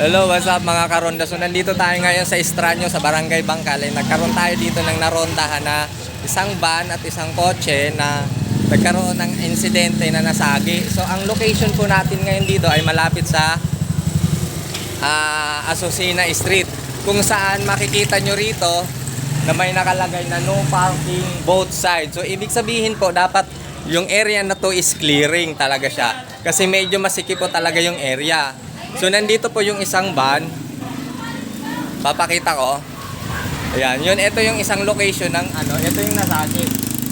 Hello, what's up mga karonda? So nandito tayo ngayon sa Estranyo sa Barangay Bangkal. Eh, Nagkaroon tayo dito ng narondahan na isang van at isang kotse na nagkaroon ng insidente na nasagi. So ang location po natin ngayon dito ay malapit sa ah, Asusina Street kung saan makikita nyo rito na may nakalagay na no parking both sides. So ibig sabihin po dapat yung area na to is clearing talaga siya kasi medyo masikip po talaga yung area. So nandito po yung isang van. Papakita ko. Ayan, yun ito yung isang location ng ano, ito yung nasagi.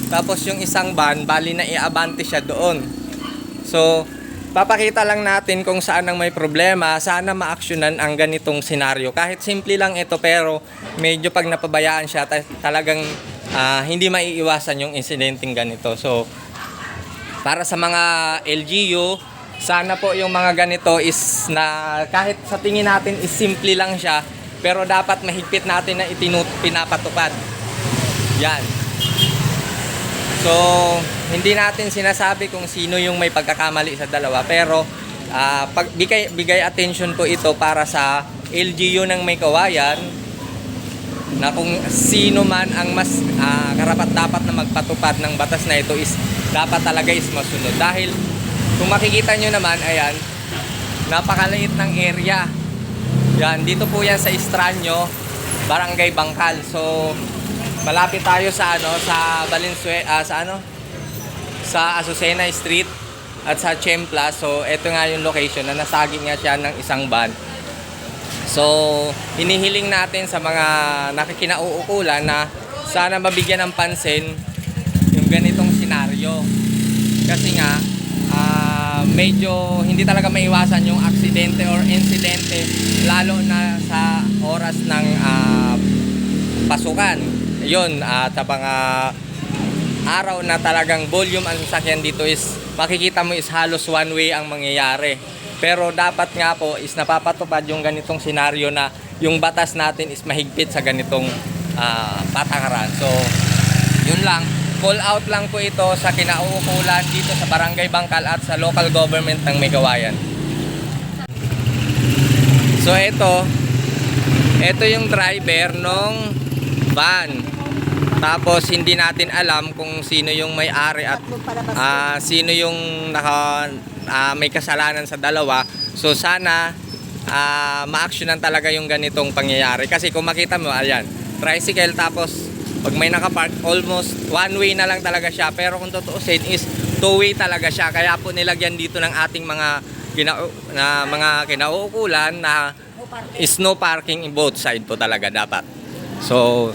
Tapos yung isang van, bali na iabante siya doon. So, papakita lang natin kung saan ang may problema, sana ma-actionan ang ganitong senaryo. Kahit simple lang ito pero medyo pag napabayaan siya ta- talagang ah, hindi maiiwasan yung insidenteng ganito. So, para sa mga LGU, sana po yung mga ganito is na kahit sa tingin natin is simple lang siya, pero dapat mahigpit natin na itinut pinapatupad. Yan. So, hindi natin sinasabi kung sino yung may pagkakamali sa dalawa, pero ah, pag bigay, bigay attention po ito para sa LGU ng may kawayan na kung sino man ang mas ah, karapat dapat na magpatupad ng batas na ito is dapat talaga is masunod dahil kung makikita nyo naman ayan napakaliit ng area. Yan dito po yan sa Estranyo Barangay Bangkal. So malapit tayo sa ano sa Valenzuela sa ano? Sa Azucena Street at sa Chempla. So ito nga yung location na nasagi nga siya ng isang van. So, hinihiling natin sa mga nakikinauukulan na sana mabigyan ng pansin yung ganitong senaryo. Kasi nga, medyo hindi talaga maiwasan yung aksidente or insidente lalo na sa oras ng ah, pasukan. Yun, at sa mga araw na talagang volume ang sasakyan dito is makikita mo is halos one way ang mangyayari. Pero dapat nga po is napapatupad yung ganitong senaryo na yung batas natin is mahigpit sa ganitong ah, patakaran. So, yun lang. Call out lang po ito sa kinauukulan dito sa Barangay Bangkal at sa local government ng Megawayan. So, ito. Ito yung driver nung van. Tapos hindi natin alam kung sino yung may-ari at ah, sino yung naka ah, may kasalanan sa dalawa. So sana ah, ma-actionan talaga yung ganitong pangyayari kasi kung makita mo ayan, tricycle tapos pag may nakapark almost one way na lang talaga siya pero kung tutuusin is two way talaga siya kaya po nilagyan dito ng ating mga kina, na mga kinauukulan na is no parking in both side po talaga dapat. So,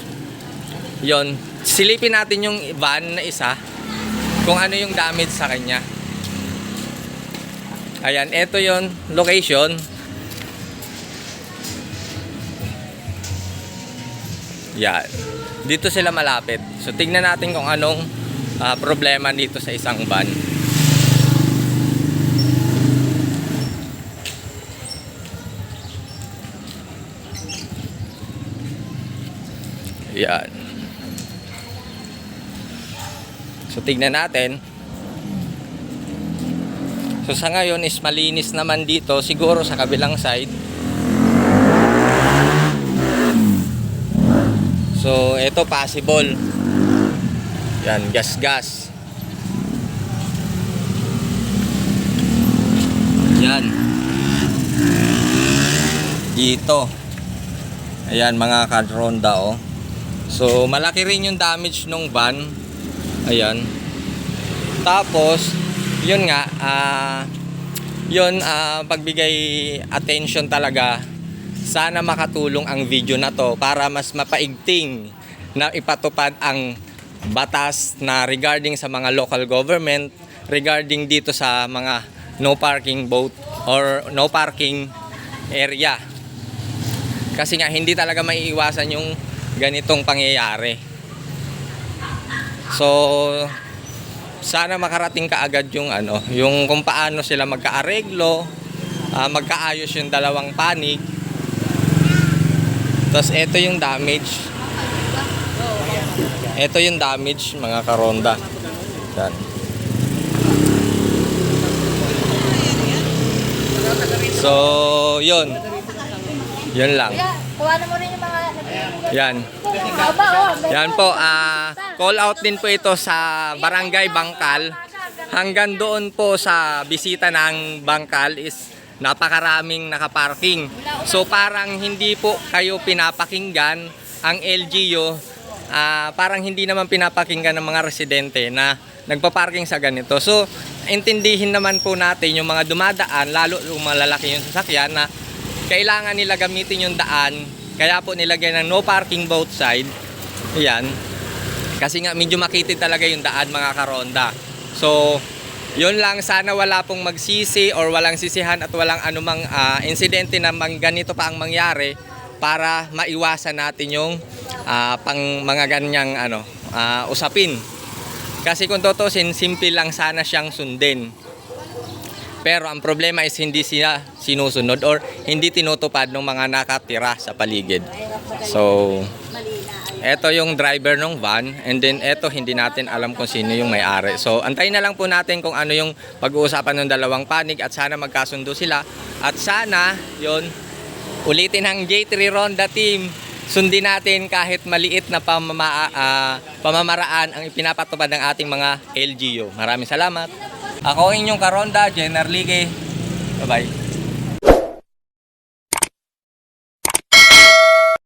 yon silipin natin yung van na isa kung ano yung damage sa kanya. Ayan, ito yon location. Yan. Dito sila malapit. So, tingnan natin kung anong ah, problema dito sa isang van. Yan. So tignan natin. So sa ngayon is malinis naman dito siguro sa kabilang side. So ito possible. Yan, gas-gas. Yan. Dito. Ayan mga kadronda oh. So malaki rin yung damage nung van. Ayan. Tapos, yun nga, ah, yun, ah, pagbigay attention talaga, sana makatulong ang video na to para mas mapaigting na ipatupad ang batas na regarding sa mga local government, regarding dito sa mga no parking boat or no parking area. Kasi nga, hindi talaga maiiwasan yung ganitong pangyayari. So, sana makarating kaagad yung ano, yung kung paano sila magkaareglo, ah, magkaayos yung dalawang panig. Tapos ito yung damage. Ito yung damage mga karonda. Yan. So, yun. Yun lang. Kuha mo rin yung mga. Yan. Oh. Yan po, ah, call out din po ito sa Barangay Bangkal. Hanggang doon po sa bisita ng Bangkal is napakaraming nakaparking. So parang hindi po kayo pinapakinggan ang LGU, ah, parang hindi naman pinapakinggan ng mga residente na nagpa-parking sa ganito. So intindihin naman po natin yung mga dumadaan, lalo yung malalaki yung sasakyan na kailangan nila gamitin yung daan. Kaya po nilagay ng no parking both side. Ayan. Kasi nga medyo makitid talaga yung daan mga karonda. So, yun lang sana wala pong magsisi or walang sisihan at walang anumang ah, insidente na mang ganito pa ang mangyari para maiwasan natin yung ah, pang mga ganyang ano, ah, usapin. Kasi kung tutusin, simple lang sana siyang sundin. Pero ang problema is hindi sila sinusunod or hindi tinutupad ng mga nakatira sa paligid. So, eto yung driver ng van and then eto hindi natin alam kung sino yung may-ari. So, antayin na lang po natin kung ano yung pag-uusapan ng dalawang panig at sana magkasundo sila. At sana, yon ulitin ang J3 Ronda team. Sundin natin kahit maliit na pamama, ah, pamamaraan ang ipinapatupad ng ating mga LGU. Maraming salamat. Ako ang inyong karonda, Jenner Ligue. Bye-bye.